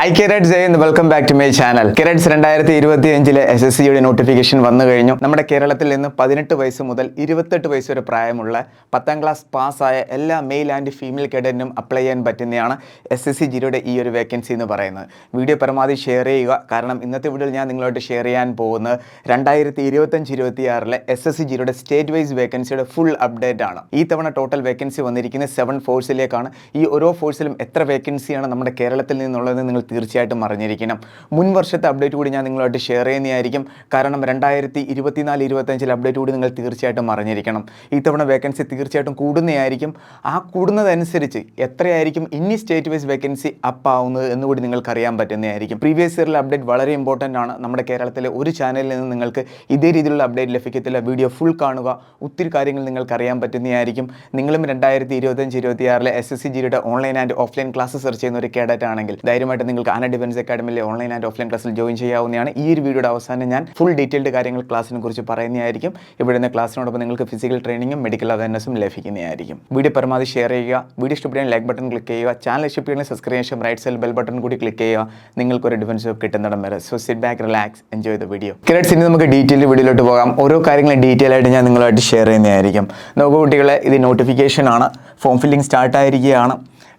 Hi കിരട്സ് എന്ന് welcome back to my channel കിരട്സ് രണ്ടായിരത്തി ഇരുപത്തി അഞ്ചിലെ എസ് എസ് സിയുടെ നോട്ടിഫിക്കേഷൻ വന്നു കഴിഞ്ഞു. നമ്മുടെ കേരളത്തിൽ നിന്ന് പതിനെട്ട് വയസ്സ് മുതൽ ഇരുപത്തെട്ട് വയസ്സ് വരെ പ്രായമുള്ള പത്താം ക്ലാസ് പാസ്സായ എല്ലാ മെയിൽ ആൻഡ് ഫീമെയിൽ കേഡറ്റിനും അപ്ലൈ ചെയ്യാൻ പറ്റുന്നതാണ് എസ് എസ് സി ജിയുടെ ഈ ഒരു വേക്കൻസി എന്ന് പറയുന്നത്. വീഡിയോ പരമാവധി ഷെയർ ചെയ്യുക. കാരണം ഇന്നത്തെ വീഡിയോയിൽ ഞാൻ നിങ്ങളോട് ഷെയർ ചെയ്യാൻ പോകുന്നത് രണ്ടായിരത്തി ഇരുപത്തഞ്ച് ഇരുപത്തി ആറിലെ എസ് എസ് സി ജിയുടെ സ്റ്റേറ്റ് വൈസ് വേക്കൻസിയുടെ ഫുൾ അപ്ഡേറ്റ് ആണ്. ഈ തവണ ടോട്ടൽ വേക്കൻസി വന്നിരിക്കുന്നത് സെവൻ ഫോഴ്സിലേക്കാണ് ഈ ഓരോ ഫോഴ്സിലും എത്ര വേക്കൻസിയാണ് നമ്മുടെ കേരളത്തിൽ നിന്നുള്ളത് നിങ്ങൾ തീർച്ചയായിട്ടും അറിഞ്ഞിരിക്കണം. മുൻ വർഷത്തെ അപ്ഡേറ്റ് കൂടി ഞാൻ നിങ്ങളുമായിട്ട് ഷെയർ ചെയ്യുന്നതായിരിക്കും. കാരണം രണ്ടായിരത്തി ഇരുപത്തിനാല് ഇരുപത്തഞ്ചിൽ അപ്ഡേറ്റ് കൂടി നിങ്ങൾ തീർച്ചയായിട്ടും അറിഞ്ഞിരിക്കണം. ഇത്തവണ വേക്കൻസി തീർച്ചയായിട്ടും കൂടുന്നതായിരിക്കും. ആ കൂടുന്നതനുസരിച്ച് എത്രയായിരിക്കും ഇനി സ്റ്റേറ്റ് വൈസ് വേക്കൻസി അപ്പ് ആവുന്നത് എന്നുകൂടി നിങ്ങൾക്ക് അറിയാൻ പറ്റുന്നതായിരിക്കും. പ്രീവിയസ് ഇയറിലെ അപ്ഡേറ്റ് വളരെ ഇമ്പോർട്ടന്റ് ആണ്. നമ്മുടെ കേരളത്തിലെ ഒരു ചാനലിൽ നിന്ന് നിങ്ങൾക്ക് ഇതേ രീതിയിലുള്ള അപ്ഡേറ്റ് ലഭിക്കത്തില്ല. വീഡിയോ ഫുൾ കാണുക. ഒത്തിരി കാര്യങ്ങൾ നിങ്ങൾക്ക് അറിയാൻ പറ്റുന്നതായിരിക്കും. നിങ്ങളും രണ്ടായിരത്തി ഇരുപത്തഞ്ച് ഇരുപത്തിയാറിലെ എസ് എസ് സി ജിയുടെ online and offline class search ചെയ്യുന്ന ഒരു കേഡറ്റ് ആണെങ്കിൽ ധൈര്യമായിട്ട് നിങ്ങൾക്ക് ആന ഡിഫൻസ് അക്കാഡമിയിലെ ഓൺലൈൻ ആൻഡ് ഓഫ്ലൈൻ ക്ലാസ്സിൽ ജോയിൻ ചെയ്യാവുന്നതാണ്. ഈ ഒരു വീഡിയോയുടെ അവസാനം ഞാൻ ഫുൾ ഡീറ്റെയിൽഡ് കാര്യങ്ങൾ ക്ലാസ്സിനെ കുറിച്ച് പറയുന്നതായിരിക്കും. ഇവിടുന്ന് ക്ലാസ്സിനോടൊപ്പം നിങ്ങൾക്ക് ഫിസിക്കൽ ട്രെയിനിങ്ങും മെഡിക്കൽ അവേർനെസ്സും ലഭിക്കുന്നതായിരിക്കും. വീഡിയോ പരമാവധി ഷെയർ ചെയ്യുക. വീഡിയോ ഇഷ്ടപ്പെടുകയും ലൈക്ക് ബട്ടൺ ക്ലിക്ക് ചെയ്യുക. ചാനൽ ഇഷ്ടപ്പെടുന്ന subscribe right side bell button കൂടി ക്ലിക്ക് ചെയ്യുക. നിങ്ങൾക്കൊരു ഡിഫൻസ് ജോബ് കിട്ടുന്നിടം വരെ. So sit back relax enjoy the video കിരട്സ് ഇനി നമുക്ക് ഡീറ്റെയിൽ വീഡിയോയിലോട്ട് പോകാം. ഓരോ കാര്യങ്ങളും ഡീറ്റെയിൽ ആയിട്ട് ഞാൻ നിങ്ങളുമായിട്ട് ഷെയർ ചെയ്യുന്നതായിരിക്കും. നോക്കൂ കുട്ടികളെ ഇത് നോട്ടിഫിക്കേഷൻ ആണ്. ഫോം ഫില്ലിംഗ് സ്റ്റാർട്ട് ആയിരിക്കുകയാണ്.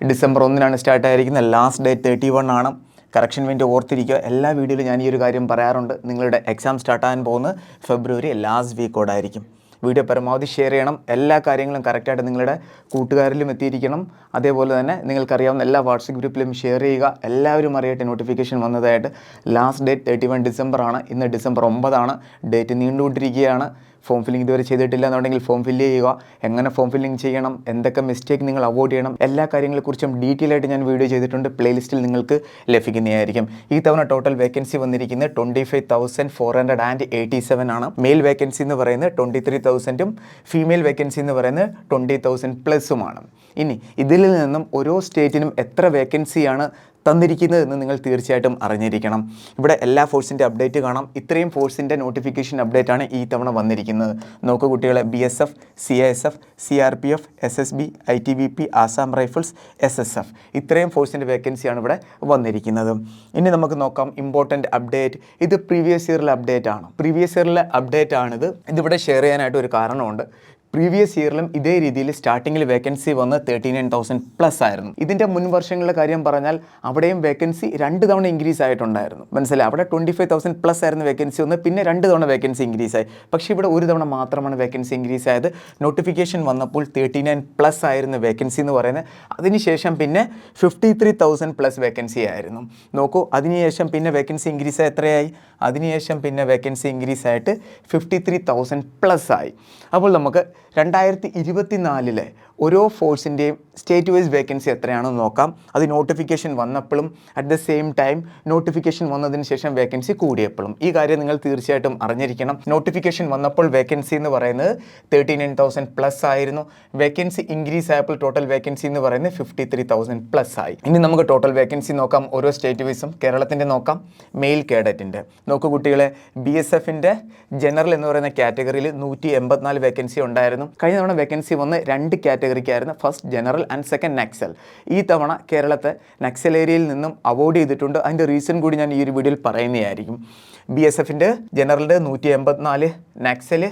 ഡിസംബർ ഒന്നിനാണ് സ്റ്റാർട്ട് ആയിരിക്കുന്നത്. ലാസ്റ്റ് ഡേറ്റ് തേർട്ടി വൺ ആണ്. കറക്ഷൻ വേണ്ടി ഓർത്തിരിക്കുക. എല്ലാ വീഡിയോയിലും ഞാൻ ഈ ഒരു കാര്യം പറയാറുണ്ട്. നിങ്ങളുടെ എക്സാം സ്റ്റാർട്ട് ആകാൻ പോകുന്നത് ഫെബ്രുവരി ലാസ്റ്റ് വീക്കോടായിരിക്കും വീഡിയോ പരമാവധി ഷെയർ ചെയ്യണം. എല്ലാ കാര്യങ്ങളും കറക്റ്റായിട്ട് നിങ്ങളുടെ കൂട്ടുകാരിലും എത്തിയിരിക്കണം. അതേപോലെ തന്നെ നിങ്ങൾക്കറിയാവുന്ന എല്ലാ വാട്സപ്പ് ഗ്രൂപ്പിലും ഷെയർ ചെയ്യുക. എല്ലാവരും അറിയട്ടെ notification വന്നതായിട്ട് last date thirty one December ആണ്. ഇന്ന് ഡിസംബർ ഒമ്പതാണ്. ഡേറ്റ് നീണ്ടുകൊണ്ടിരിക്കുകയാണ്. ഫോം ഫില്ലിംഗ് ഇതുവരെ ചെയ്തിട്ടില്ല എന്നുണ്ടെങ്കിൽ ഫോം ഫില്ല് ചെയ്യുക. എങ്ങനെ ഫോം ഫില്ലിംഗ് ചെയ്യണം? എന്തൊക്കെ മിസ്റ്റേക്ക് നിങ്ങൾ അവോയ്ഡ് ചെയ്യണം? എല്ലാ കാര്യങ്ങളെക്കുറിച്ചും ഡീറ്റെയിൽ ആയിട്ട് ഞാൻ വീഡിയോ ചെയ്തിട്ടുണ്ട്. പ്ലേലിസ്റ്റിൽ നിങ്ങൾക്ക് ലഭിക്കുന്നതായിരിക്കും. ഈ തവണ ടോട്ടൽ വേക്കൻസി വന്നിരിക്കുന്നത് twenty five thousand four hundred and eighty seven ആണ്. മെയിൽ വേക്കൻസി എന്ന് പറയുന്നത് ട്വന്റി ത്രീ തൗസൻഡും ഫീമെയിൽ വേക്കൻസി എന്ന് പറയുന്നത് ട്വന്റി തൗസൻഡ് പ്ലസുമാണ് ഇനി ഇതിൽ നിന്നും ഓരോ സ്റ്റേറ്റിനും എത്ര വേക്കൻസിയാണ് തന്നിരിക്കുന്നത് എന്ന് നിങ്ങൾ തീർച്ചയായിട്ടും അറിഞ്ഞിരിക്കണം. ഇവിടെ എല്ലാ ഫോഴ്സിന്റെ അപ്ഡേറ്റ് കാണാം. ഇത്രയും ഫോഴ്സിന്റെ നോട്ടിഫിക്കേഷൻ അപ്ഡേറ്റ് ആണ് ഈ തവണ വന്നിരിക്കുന്നത്. നോക്കൂ കുട്ടികളെ B S F C S F C R P F S S B I T B P Assam rifles S S F ഇത്രയും ഫോഴ്സിന്റെ വേക്കൻസിയാണ് ഇവിടെ വന്നിരിക്കുന്നത്. ഇനി നമുക്ക് നോക്കാം ഇമ്പോർട്ടന്റ് അപ്ഡേറ്റ് ഇത് പ്രീവിയസ് ഇയറിലെ അപ്ഡേറ്റ് ആണ്. പ്രീവിയസ് ഇയറിലെ അപ്ഡേറ്റ് ആണിത്. ഇതിവിടെ ഷെയർ ചെയ്യാനായിട്ട് ഒരു കാരണമുണ്ട്. പ്രീവിയസ് ഇയറിലും ഇതേ രീതിയിൽ സ്റ്റാർട്ടിങ്ങിൽ വേക്കൻസി വന്ന് തേർട്ടി നയൻ തൗസൻഡ് പ്ലസ് ആയിരുന്നു. ഇതിന്റെ മുൻ വർഷങ്ങളിലെ കാര്യം പറഞ്ഞാൽ അവിടെയും വേക്കൻസി രണ്ട് തവണ ഇൻക്രീസ് ആയിട്ടുണ്ടായിരുന്നു. മനസ്സിലായി? അവിടെ ട്വന്റി ഫൈവ് തൗസൻഡ് പ്ലസ് ആയിരുന്നു വേക്കൻസി വന്ന് പിന്നെ രണ്ട് തവണ വേക്കൻസി ഇൻക്രീസ് ആയി. പക്ഷേ ഇവിടെ ഒരു തവണ മാത്രമാണ് വേക്കൻസി ഇൻക്രീസ് ആയത്. നോട്ടിഫിക്കേഷൻ വന്നപ്പോൾ തേർട്ടി നയൻ പ്ലസ് ആയിരുന്നു വേക്കൻസി എന്ന് പറയുന്നത്. അതിനുശേഷം പിന്നെ fifty three thousand plus vacancy ആയിരുന്നു. നോക്കൂ അതിനുശേഷം പിന്നെ വേക്കൻസി ഇൻക്രീസ് എത്രയായി? അതിനുശേഷം പിന്നെ വേക്കൻസി ഇൻക്രീസ് ആയിട്ട് ഫിഫ്റ്റി ത്രീ തൗസൻഡ് പ്ലസ് ആയി. അപ്പോൾ നമുക്ക് രണ്ടായിരത്തി ഇരുപത്തി നാലിലെ ഓരോ ഫോഴ്സിന്റെയും സ്റ്റേറ്റ് വൈസ് വേക്കൻസി എത്രയാണെന്ന് നോക്കാം. അത് നോട്ടിഫിക്കേഷൻ വന്നപ്പോഴും at the same time notification വന്നതിന് ശേഷം വേക്കൻസി കൂടിയപ്പോഴും. ഈ കാര്യം നിങ്ങൾ തീർച്ചയായിട്ടും അറിഞ്ഞിരിക്കണം. നോട്ടിഫിക്കേഷൻ വന്നപ്പോൾ വേക്കൻസി എന്ന് പറയുന്നത് തേർട്ടി നയൻ തൗസൻഡ് പ്ലസ് ആയിരുന്നു. വേക്കൻസി ഇൻക്രീസ് ആയപ്പോൾ ടോട്ടൽ വേക്കൻസി എന്ന് പറയുന്നത് ഫിഫ്റ്റി ത്രീ തൗസൻഡ് പ്ലസ് ആയി. ഇനി നമുക്ക് ടോട്ടൽ വേക്കൻസി നോക്കാം. ഓരോ സ്റ്റേറ്റ് വൈസും കേരളത്തിന്റെ നോക്കാം. മെയിൽ കേഡറ്റിന്റെ നോക്കൂ കുട്ടികളെ ബി എസ് എഫിന്റെ ജനറൽ എന്ന് പറയുന്ന കാറ്റഗറിയിൽ നൂറ്റി എൺപത്തിനാല് വേക്കൻസി ഉണ്ടായിരുന്നു. കഴിഞ്ഞ തവണ വേക്കൻസി വന്ന് രണ്ട് കാറ്റഗറിക്കായിരുന്നു first general and second Naxal ഈ തവണ കേരളത്തെ നക്സൽ ഏരിയയിൽ നിന്നും അവോയ്ഡ് ചെയ്തിട്ടുണ്ട്. അതിന്റെ റീസൺ കൂടി ഞാൻ ഈ ഒരു വീഡിയോയിൽ പറയുന്നതായിരിക്കും. ബി എസ് എഫിന്റെ ജനറലിന്റെ നൂറ്റി എൺപത്തിനാല് നക്സൽ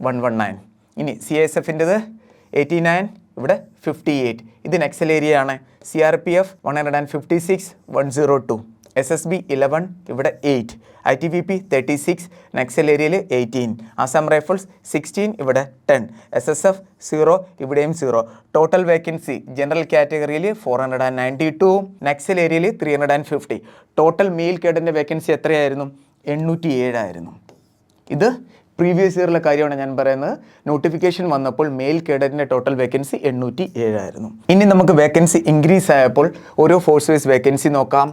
വൺ വൺ നയൻ ഇനി സി എസ് എഫിന്റെത് എയ്റ്റി നയൻ ഇവിടെ ഫിഫ്റ്റി എയ്റ്റ് ഇത് നക്സൽ ഏരിയ ആണ്. C R P F one hundred and fifty six one zero two S S B eleven ഇവിടെ eight I T B P thirty six Naxal ഏരിയയിൽ eighteen Assam rifles sixteen ഇവിടെ ten S S F zero ഇവിടെയും zero total vacancy general കാറ്റഗറിയിൽ four hundred and ninety two Naxal ഏരിയയിൽ three hundred and fifty total male കേഡന്റെ vacancy എത്രയായിരുന്നു? എണ്ണൂറ്റി ഏഴായിരുന്നു ഇത് previous ഇയറിലെ കാര്യമാണ് ഞാൻ പറയുന്നത്. നോട്ടിഫിക്കേഷൻ വന്നപ്പോൾ മെയിൽ കേഡറ്റിന്റെ ടോട്ടൽ വേക്കൻസി എണ്ണൂറ്റി ഏഴായിരുന്നു ഇനി നമുക്ക് വേക്കൻസി ഇൻക്രീസ് ആയപ്പോൾ ഓരോ ഫോഴ്സ് വൈസ് വേക്കൻസി നോക്കാം.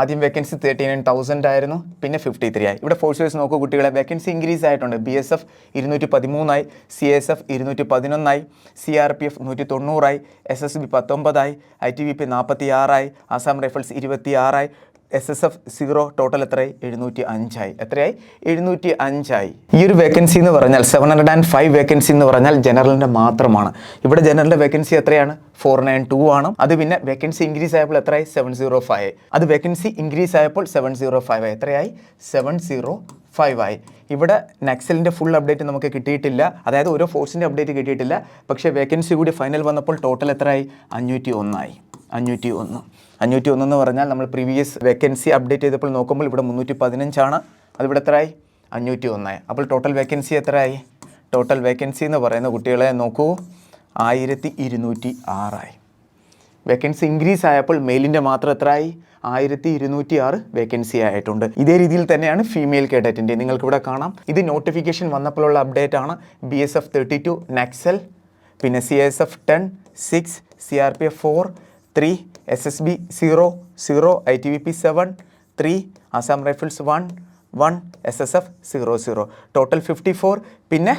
ആദ്യം വേക്കൻസി തേർട്ടി നയൻ തൗസൻഡ് ആയിരുന്നു പിന്നെ ഫിഫ്റ്റി ത്രീ ആയി. ഇവിടെ ഫോഴ്സ് വൈസ് നോക്കൂ കുട്ടികളെ. വേക്കൻസി ഇൻക്രീസ് ആയിട്ടുണ്ട്. ബി എസ് എഫ് ഇരുന്നൂറ്റി പതിമൂന്നായി സി എസ് എഫ് ഇരുന്നൂറ്റി പതിനൊന്നായി സി ആർ പി എഫ് നൂറ്റി തൊണ്ണൂറായി എസ് എസ് ബി പത്തൊമ്പതായി ഐ ടി ബി പി നാൽപ്പത്തി ആറായി ആസാം റൈഫിൾസ് ഇരുപത്തി ആറായി S S F zero total എത്രയായി? എഴുന്നൂറ്റി അഞ്ചായി എത്രയായി? എഴുന്നൂറ്റി അഞ്ചായി ഈ ഒരു വേക്കൻസി എന്ന് പറഞ്ഞാൽ seven hundred and five vacancy എന്ന് പറഞ്ഞാൽ ജനറലിന്റെ മാത്രമാണ്. ഇവിടെ ജനറലിന്റെ വേക്കൻസി എത്രയാണ്? ഫോർ നയൻ ടു ആണ്. അത് പിന്നെ വേക്കൻസി ഇൻക്രീസ് ആയപ്പോൾ എത്രയായി? സെവൻ സീറോ ഫൈവ് അത് വേക്കൻസി ഇൻക്രീസ് ആയപ്പോൾ സെവൻ സീറോ ഫൈവ് ആയി. എത്രയായി? സെവൻ സീറോ ഫൈവ് ആയി. ഇവിടെ നക്സലിന്റെ ഫുൾ അപ്ഡേറ്റ് നമുക്ക് കിട്ടിയിട്ടില്ല. അതായത് ഓരോ ഫോഴ്സിന്റെ അപ്ഡേറ്റ് കിട്ടിയിട്ടില്ല. പക്ഷേ വേക്കൻസി കൂടി ഫൈനൽ വന്നപ്പോൾ ടോട്ടൽ എത്രയായി? അഞ്ഞൂറ്റി ഒന്നായി അഞ്ഞൂറ്റി ഒന്ന് അഞ്ഞൂറ്റി ഒന്ന് എന്ന് പറഞ്ഞാൽ നമ്മൾ പ്രീവിയസ് വേക്കൻസി അപ്ഡേറ്റ് ചെയ്തപ്പോൾ നോക്കുമ്പോൾ ഇവിടെ മുന്നൂറ്റി പതിനഞ്ചാണ് അതിവിടെ എത്രയായി? അഞ്ഞൂറ്റി ഒന്നായി അപ്പോൾ ടോട്ടൽ വേക്കൻസി എത്രയായി? ടോട്ടൽ വേക്കൻസി എന്ന് പറയുന്ന കുട്ടികളെ നോക്കൂ. ആയിരത്തി ഇരുന്നൂറ്റി ആറായി വേക്കൻസി ഇൻക്രീസ് ആയപ്പോൾ മെയിലിന്റെ മാത്രം എത്രയായി? ആയിരത്തി ഇരുന്നൂറ്റി ആറ് വേക്കൻസി ആയിട്ടുണ്ട്. ഇതേ രീതിയിൽ തന്നെയാണ് ഫീമെയിൽ കേഡറ്റിന്റെ നിങ്ങൾക്കിവിടെ കാണാം. ഇത് നോട്ടിഫിക്കേഷൻ വന്നപ്പോഴുള്ള അപ്ഡേറ്റ് ആണ് B S F thirty two Naxal പിന്നെ C S F ten six C R P F four three S S B zero zero I T B P seven three Assam rifles one one S S F zero zero total fifty four പിന്നെ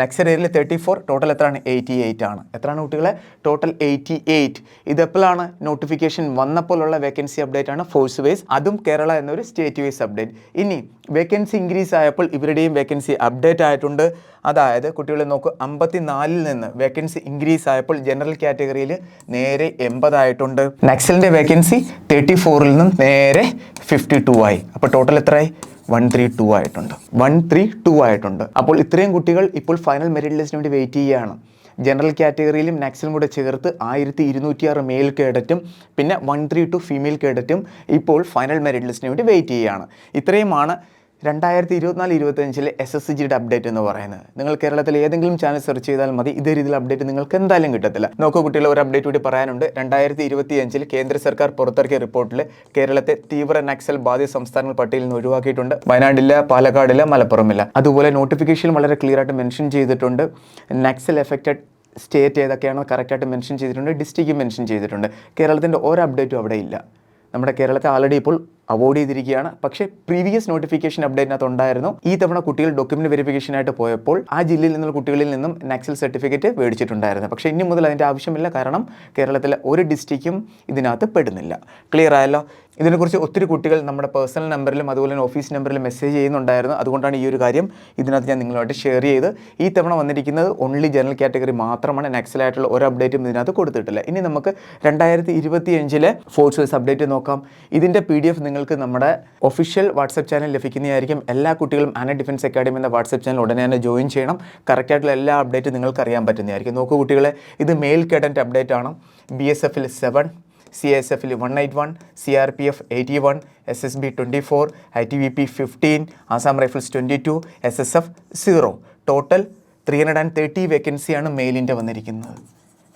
next ഇയറിൽ thirty four total എത്രയാണ്? Eighty eight ആണ്. എത്രയാണ് കുട്ടികളെ? Total eighty eight ഇത് എപ്പോഴാണ്? Notification വന്നപ്പോഴുള്ള vacancy update ആണ് ഫോഴ്സ് വൈസ് അതും കേരള എന്നൊരു സ്റ്റേറ്റ് വൈസ് അപ്ഡേറ്റ് ഇനി വേക്കൻസി ഇൻക്രീസ് ആയപ്പോൾ ഇവരുടെയും വേക്കൻസി അപ്ഡേറ്റ് ആയിട്ടുണ്ട്. അതായത് കുട്ടികളെ നോക്കൂ അമ്പത്തി നാലിൽ നിന്ന് വേക്കൻസി ഇൻക്രീസ് ആയപ്പോൾ ജനറൽ കാറ്റഗറിയിൽ നേരെ എൺപതായിട്ടുണ്ട്. നക്സലിന്റെ വേക്കൻസി തേർട്ടി ഫോറിൽ നിന്നും നേരെ ഫിഫ്റ്റി ടു ആയി. അപ്പോൾ ടോട്ടൽ എത്രയായി? വൺ ത്രീ ടു ആയിട്ടുണ്ട്. വൺ ത്രീ ടു ആയിട്ടുണ്ട്. അപ്പോൾ ഇത്രയും കുട്ടികൾ ഇപ്പോൾ ഫൈനൽ മെറിറ്റ് ലിസ്റ്റിന് വേണ്ടി വെയിറ്റ് ചെയ്യുകയാണ്. ജനറൽ കാറ്റഗറിയിലും നാക്സിലും കൂടെ ചേർത്ത് ആയിരത്തി ഇരുന്നൂറ്റിയാറ് മെയിൽ കേഡറ്റും പിന്നെ വൺ ത്രീ ടു ഫീമെയിൽ കേഡറ്റും ഇപ്പോൾ ഫൈനൽ മെറിറ്റ് ലിസ്റ്റിന് വേണ്ടി വെയിറ്റ് ചെയ്യുകയാണ്. ഇത്രയുമാണ് രണ്ടായിരത്തി ഇരുപത്തിനാല് ഇരുപത്തഞ്ചിലെ എസ് എസ് ജിയുടെ അപ്ഡേറ്റ് എന്ന് പറയുന്നത്. നിങ്ങൾ കേരളത്തിൽ ഏതെങ്കിലും ചാനൽ സെർച്ച് ചെയ്താൽ മതി. ഇതേ രീതിയിൽ അപ്ഡേറ്റ് നിങ്ങൾക്ക് എന്തായാലും കിട്ടത്തില്ല. നോക്കൂ കുട്ടികളെ ഒരു അപ്ഡേറ്റ് കൂടി പറയാനുണ്ട്. രണ്ടായിരത്തി ഇരുപത്തി അഞ്ചിൽ കേന്ദ്ര സർക്കാർ പുറത്തിറക്കിയ റിപ്പോർട്ടിൽ കേരളത്തെ തീവ്ര നക്സൽ ബാധിത സംസ്ഥാനങ്ങൾ പട്ടികയിൽ നിന്ന് ഒഴിവാക്കിയിട്ടുണ്ട്. വയനാടില്ല പാലക്കാടില്ല മലപ്പുറമില്ല. അതുപോലെ നോട്ടിഫിക്കേഷൻ വളരെ ക്ലിയർ ആയിട്ട് മെൻഷൻ ചെയ്തിട്ടുണ്ട്. നക്സൽ എഫക്റ്റഡ് സ്റ്റേറ്റ് ഏതൊക്കെയാണോ കറക്റ്റായിട്ട് മെൻഷൻ ചെയ്തിട്ടുണ്ട്. ഡിസ്ട്രിക്റ്റ് മെൻഷൻ ചെയ്തിട്ടുണ്ട്. കേരളത്തിന്റെ ഒരു അപ്ഡേറ്റും അവിടെ ഇല്ല. നമ്മുടെ കേരളത്തെ ആൾറെഡി ഇപ്പോൾ അവോയ്ഡ് ചെയ്തിരിക്കുകയാണ്. പക്ഷേ പ്രീവിയസ് നോട്ടിഫിക്കേഷൻ അപ്ഡേറ്റിനകത്ത് ഉണ്ടായിരുന്നു ഈ തവണ കുട്ടികൾ ഡോക്യുമെന്റ് വെരിഫിക്കേഷനായിട്ട് പോയപ്പോൾ ആ ജില്ലയിൽ നിന്നുള്ള കുട്ടികളിൽ നിന്നും നക്സൽ സർട്ടിഫിക്കറ്റ് മേടിച്ചിട്ടുണ്ടായിരുന്നു. പക്ഷേ ഇനി മുതൽ അതിന്റെ ആവശ്യമില്ല. കാരണം കേരളത്തിലെ ഒരു ഡിസ്ട്രിക്റ്റും ഇതിനകത്ത് പെടുന്നില്ല. ക്ലിയർ ആയല്ലോ? ഇതിനെക്കുറിച്ച് ഒത്തിരി കുട്ടികൾ നമ്മുടെ പേഴ്സണൽ നമ്പറിലും അതുപോലെ തന്നെ ഓഫീസ് നമ്പറിലും മെസ്സേജ് ചെയ്യുന്നുണ്ടായിരുന്നു. അതുകൊണ്ടാണ് ഈ ഒരു കാര്യം ഇതിനകത്ത് ഞാൻ നിങ്ങളുമായിട്ട് ഷെയർ ചെയ്ത്. ഈ തവണ വന്നിരിക്കുന്നത് ഓൺലി ജനറൽ കാറ്റഗറി മാത്രമാണ്. നക്സലായിട്ടുള്ള ഒരു അപ്ഡേറ്റും ഇതിനകത്ത് കൊടുത്തിട്ടില്ല. ഇനി നമുക്ക് രണ്ടായിരത്തി ഇരുപത്തി അഞ്ചിലെ ഫോഴ്സസ് അപ്ഡേറ്റ് നോക്കാം. ഇതിന്റെ പി ഡി എഫ് നിങ്ങൾക്ക് നമ്മുടെ ഒഫീഷ്യൽ വാട്സപ്പ് ചാനൽ ലഭിക്കുന്നതായിരിക്കും. എല്ലാ കുട്ടികളും ആന ഡിഫൻസ് അക്കാഡമി എന്ന വാട്സപ്പ് ചാനൽ ഉടനെ തന്നെ ജോയിൻ ചെയ്യണം. കറക്റ്റായിട്ടുള്ള എല്ലാ അപ്ഡേറ്റും നിങ്ങൾക്ക് അറിയാൻ പറ്റുന്നതായിരിക്കും. നോക്കൂ കുട്ടികളെ ഇത് മെയിൽ കേഡന്റ് അപ്ഡേറ്റ് ആണ്. ബി എസ് എഫിൽ സെവൻ സി എസ് എഫിൽ one eight one C R P F eighty one S S B twenty four I T B P fifteen Assam rifles twenty two S S F zero total three hundred and thirty വേക്കൻസിയാണ് മെയിലിന്റെ വന്നിരിക്കുന്നത്.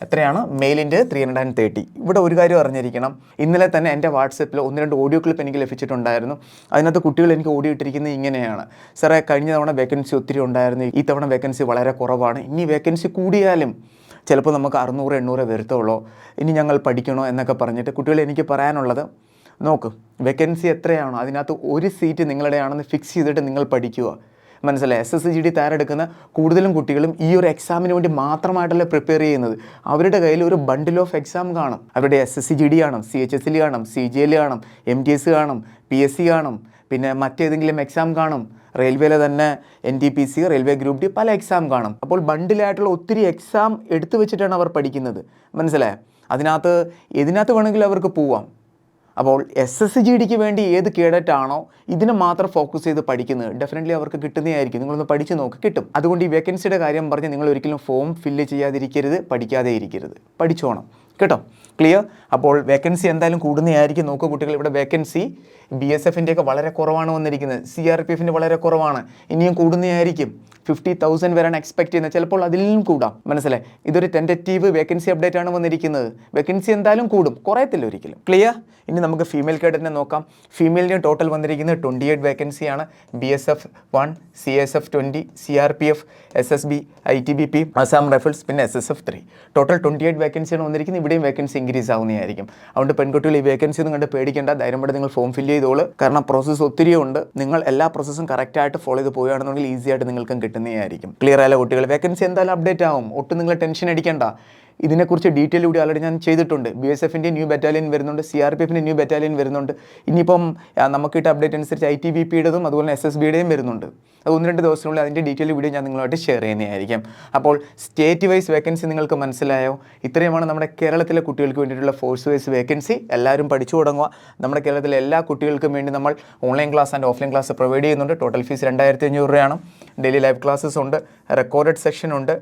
എത്രയാണ്? മെയിലിന്റെ three hundred and thirty ഇവിടെ ഒരു കാര്യം അറിഞ്ഞിരിക്കണം. ഇന്നലെ തന്നെ എന്റെ വാട്സപ്പിൽ ഒന്ന് രണ്ട് ഓഡിയോ ക്ലിപ്പ് എനിക്ക് ലഭിച്ചിട്ടുണ്ടായിരുന്നു. അതിനകത്ത് കുട്ടികൾ എനിക്ക് ഓഡിയോ ഇട്ടിരിക്കുന്നത് ഇങ്ങനെയാണ്. സാറേ കഴിഞ്ഞ തവണ വേക്കൻസി ഒത്തിരി ഉണ്ടായിരുന്നു. ഈ തവണ വേക്കൻസി വളരെ കുറവാണ്. ഇനി വേക്കൻസി കൂടിയാലും ചിലപ്പോൾ നമുക്ക് അറുന്നൂറ് എണ്ണൂറ് വരുത്തുള്ളൂ. ഇനി ഞങ്ങൾ പഠിക്കണോ? എന്നൊക്കെ പറഞ്ഞിട്ട് കുട്ടികളെ എനിക്ക് പറയാനുള്ളത് നോക്ക് വേക്കൻസി എത്രയാണോ? അതിനകത്ത് ഒരു സീറ്റ് നിങ്ങളുടെയാണെന്ന് ഫിക്സ് ചെയ്തിട്ട് നിങ്ങൾ പഠിക്കുക. മനസ്സിലായി? എസ് എസ് ജി ഡി തയ്യാറെടുക്കുന്ന കൂടുതലും കുട്ടികളും ഈ ഒരു എക്സാമിന് വേണ്ടി മാത്രമായിട്ടല്ല പ്രിപ്പയർ ചെയ്യുന്നത്. അവരുടെ കയ്യിൽ ഒരു ബണ്ടിൽ ഓഫ് എക്സാം കാണും. അവരുടെ S S C G D കാണും സി എച്ച് എസ് എൽ കാണും സി ജി എൽ കാണും എം ടി എസ് കാണും പി എസ് സി കാണും പിന്നെ മറ്റേതെങ്കിലും എക്സാം കാണും. റെയിൽവേയിലെ തന്നെ N T P C railway group D പല എക്സാം കാണും. അപ്പോൾ ബണ്ടിലായിട്ടുള്ള ഒത്തിരി എക്സാം എടുത്തു വെച്ചിട്ടാണ് അവർ പഠിക്കുന്നത്. മനസ്സിലായോ? അതിനകത്ത് ഇതിനകത്ത് വേണമെങ്കിൽ അവർക്ക് പോവാം. അപ്പോൾ എസ് എസ് ജി ഡിക്ക് വേണ്ടി ഏത് കേഡറ്റാണോ ഇതിനെ മാത്രം ഫോക്കസ് ചെയ്ത് പഠിക്കുന്നത് ഡെഫിനറ്റ്ലി അവർക്ക് കിട്ടുന്നതായിരിക്കും നിങ്ങളൊന്ന് പഠിച്ച് നോക്ക് കിട്ടും. അതുകൊണ്ട് ഈ വേക്കൻസിയുടെ കാര്യം പറഞ്ഞ് നിങ്ങൾ ഒരിക്കലും ഫോം ഫില്ല് ചെയ്യാതിരിക്കരുത് പഠിക്കാതെ ഇരിക്കരുത്. പഠിച്ചോണം. കേട്ടോ? ക്ലിയർ അപ്പോൾ വേക്കൻസി എന്തായാലും കൂടുന്നതായിരിക്കും നോക്കുക കുട്ടികൾ ഇവിടെ വേക്കൻസി ബി എസ് എഫിന്റെയൊക്കെ വളരെ കുറവാണ് വന്നിരിക്കുന്നത്. സി ആർ പി എഫിന്റെ വളരെ കുറവാണ്. ഇനിയും കൂടുന്നതായിരിക്കും ഫിഫ്റ്റി തൗസൻഡ് വരാൻ എക്സ്പെക്ട് ചെയ്യുന്നത്. ചിലപ്പോൾ അതിലും കൂടാം. മനസ്സിലായി? ഇതൊരു ടെന്ററ്റീവ് വേക്കൻസി അപ്ഡേറ്റ് ആണ് വന്നിരിക്കുന്നത്. വേക്കൻസി എന്തായാലും കൂടും. കുറയത്തില്ല ഒരിക്കലും. ക്ലിയർ ഇനി നമുക്ക് ഫീമെയിൽ കേഡറ്റിനെ നോക്കാം. ഫീമെയിലിന് ടോട്ടൽ വന്നിരിക്കുന്നത് ട്വന്റി എയ്റ്റ് വേക്കൻസിയാണ് B S F one C S F twenty C R P F S S B I T B P Assam rifles പിന്നെ S S F three total twenty eight വേക്കൻസിയാണ് വന്നിരിക്കുന്നത്. ഇവിടെയും vacancy increase ആവുന്നതായിരിക്കും. അതുകൊണ്ട് പെൺകുട്ടികൾ ഈ vacancy ഒന്നും കണ്ട് പേടിക്കേണ്ട. ധൈര്യം കൊണ്ട് നിങ്ങൾ ഫോം ഫില്ല് ചെയ്തോളൂ. കാരണം പ്രോസസ്സ് ഒത്തിരി ഉണ്ട് നിങ്ങൾ എല്ലാ പ്രോസസ്സും കറക്റ്റായിട്ട് ഫോളോ ചെയ്ത് പോവുകയാണെന്നുണ്ടെങ്കിൽ ഈസി ആയിട്ട് നിങ്ങൾക്കും കിട്ടുന്നതായിരിക്കും ക്ലിയർ ആയാലും കുട്ടികൾ വേക്കൻസി എന്തായാലും അപ്ഡേറ്റ് ആവും. ഒട്ടും നിങ്ങൾ ടെൻഷൻ അടിക്കേണ്ട. ഇതിനെക്കുറിച്ച് ഡീറ്റെയിൽ കൂടി ആൾറെഡി ഞാൻ ചെയ്തിട്ടുണ്ട്. ബി എസ് എഫിന്റെ ന്യൂ ബറ്റാലിയൻ വരുന്നുണ്ട്. സി ആർ പി എഫിന്റെ ന്യൂ ബറ്റാലിയൻ വരുന്നുണ്ട്. ഇനിയിപ്പം നമുക്ക് കിട്ടിയ അപ്ഡേറ്റ് അനുസരിച്ച് ഐ ടി ബി പിയുടേതും അതുപോലെ എസ് എസ് ബിയുടെയും വരുന്നുണ്ട്. അത് ഒന്ന് രണ്ട് ദിവസത്തിനുള്ളിൽ അതിന്റെ ഡീറ്റെയിൽ വീഡിയോ ഞാൻ നിങ്ങളുമായിട്ട് ഷെയർ ചെയ്യുന്നതായിരിക്കും. അപ്പോൾ സ്റ്റേറ്റ് വൈസ് വേക്കൻസി നിങ്ങൾക്ക് മനസ്സിലായോ? ഇത്രയുമാണ് നമ്മുടെ കേരളത്തിലെ കുട്ടികൾക്ക് വേണ്ടിയിട്ടുള്ള ഫോഴ്സ് വൈസ് വേക്കൻസി എല്ലാവരും പഠിച്ചു തുടങ്ങുക. നമ്മുടെ കേരളത്തിലെ എല്ലാ കുട്ടികൾക്കും വേണ്ടി നമ്മൾ online class and offline class provide ചെയ്യുന്നുണ്ട്. ടോട്ടൽ ഫീസ് രണ്ടായിരത്തി അഞ്ഞൂറ് രൂപയാണ്. ഡെയിലി ലൈവ് ക്ലാസ്സസ് ഉണ്ട് റെക്കോർഡഡ് സെക്ഷൻ ഉണ്ട്.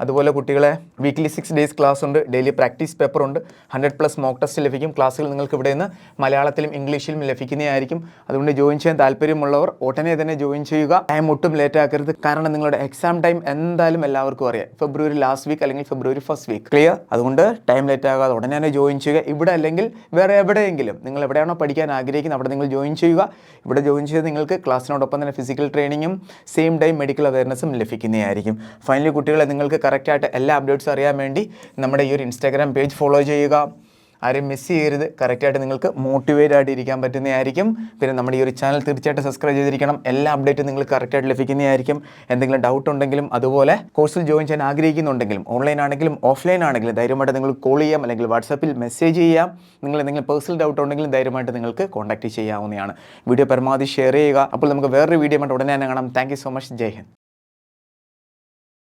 അതുപോലെ കുട്ടികളെ വീക്ക്ലി സിക്സ് ഡേയ്സ് ക്ലാസ് ഉണ്ട് ഡെയിലി പ്രാക്ടീസ് പേപ്പർ ഉണ്ട്. ഹൺഡ്രഡ് പ്ലസ് മോക്ക് ടെസ്റ്റ് ലഭിക്കും. ക്ലാസ്സുകൾ നിങ്ങൾക്ക് ഇവിടെ നിന്ന് മലയാളത്തിലും ഇംഗ്ലീഷിലും ലഭിക്കുന്നതായിരിക്കും. അതുകൊണ്ട് ജോയിൻ ചെയ്യാൻ താല്പര്യമുള്ളവർ ഉടനെ തന്നെ ജോയിൻ ചെയ്യുക. ടൈം ഒട്ടും ലേറ്റ് ആക്കരുത്. കാരണം നിങ്ങളുടെ എക്സാം ടൈം എന്തായാലും എല്ലാവർക്കും അറിയാം. ഫെബ്രുവരി ലാസ്റ്റ് വീക്ക് അല്ലെങ്കിൽ ഫെബ്രുവരി ഫസ്റ്റ് വീക്ക് ക്ലിയർ അതുകൊണ്ട് ടൈം ലേറ്റ് ആകാതെ ഉടനെ തന്നെ ജോയിൻ ചെയ്യുക. ഇവിടെ അല്ലെങ്കിൽ വേറെ എവിടെയെങ്കിലും. നിങ്ങൾ എവിടെയാണോ പഠിക്കാൻ ആഗ്രഹിക്കുന്നത് അവിടെ നിങ്ങൾ ജോയിൻ ചെയ്യുക. ഇവിടെ ജോയിൻ ചെയ്ത് നിങ്ങൾക്ക് ക്ലാസ്സിനോടൊപ്പം തന്നെ ഫിസിക്കൽ ട്രെയിനിങ്ങും സെയിം ടൈം മെഡിക്കൽ അവയർനെസ്സും ലഭിക്കുന്നതായിരിക്കും. ഫൈനലി കുട്ടികളെ നിങ്ങൾക്ക് കറക്റ്റായിട്ട് എല്ലാ അപ്ഡേറ്റ്സും അറിയാൻ വേണ്ടി നമ്മുടെ ഈ ഒരു ഇൻസ്റ്റാഗ്രാം പേജ് ഫോളോ ചെയ്യുക. ആരും മിസ് ചെയ്യരുത്. കറക്റ്റായിട്ട് നിങ്ങൾക്ക് മോട്ടിവേറ്റ് ആയിട്ട് ഇരിക്കാൻ പറ്റുന്നതായിരിക്കും. പിന്നെ നമ്മുടെ ഈ ഒരു ചാനൽ തീർച്ചയായിട്ടും സബ്സ്ക്രൈബ് ചെയ്തിരിക്കണം. എല്ലാ അപ്ഡേറ്റും നിങ്ങൾക്ക് കറക്റ്റായിട്ട് ലഭിക്കുന്നതായിരിക്കും. എന്തെങ്കിലും ഡൗട്ട് ഉണ്ടെങ്കിലും അതുപോലെ കോഴ്സിൽ ജോയിൻ ചെയ്യാൻ ആഗ്രഹിക്കുന്നുണ്ടെങ്കിലും ഓൺലൈൻ ആണെങ്കിലും ഓഫ്ലൈൻ ആണെങ്കിലും ധൈര്യമായിട്ട് നിങ്ങൾ കോൾ ചെയ്യാം. അല്ലെങ്കിൽ വാട്സാപ്പിൽ മെസ്സേജ് ചെയ്യാം. നിങ്ങൾ എന്തെങ്കിലും പേഴ്സണൽ ഡൗട്ട് ഉണ്ടെങ്കിലും ധൈര്യമായിട്ട് നിങ്ങൾക്ക് കോൺടാക്ട് ചെയ്യാവുന്നതാണ്. വീഡിയോ പരമാവധി ഷെയർ ചെയ്യുക. അപ്പോൾ നമുക്ക് വേറൊരു വീഡിയോ ഉടനെ തന്നെ കാണാം. താങ്ക് സോ മച്ച് ജയ് ഹിന്ദ്.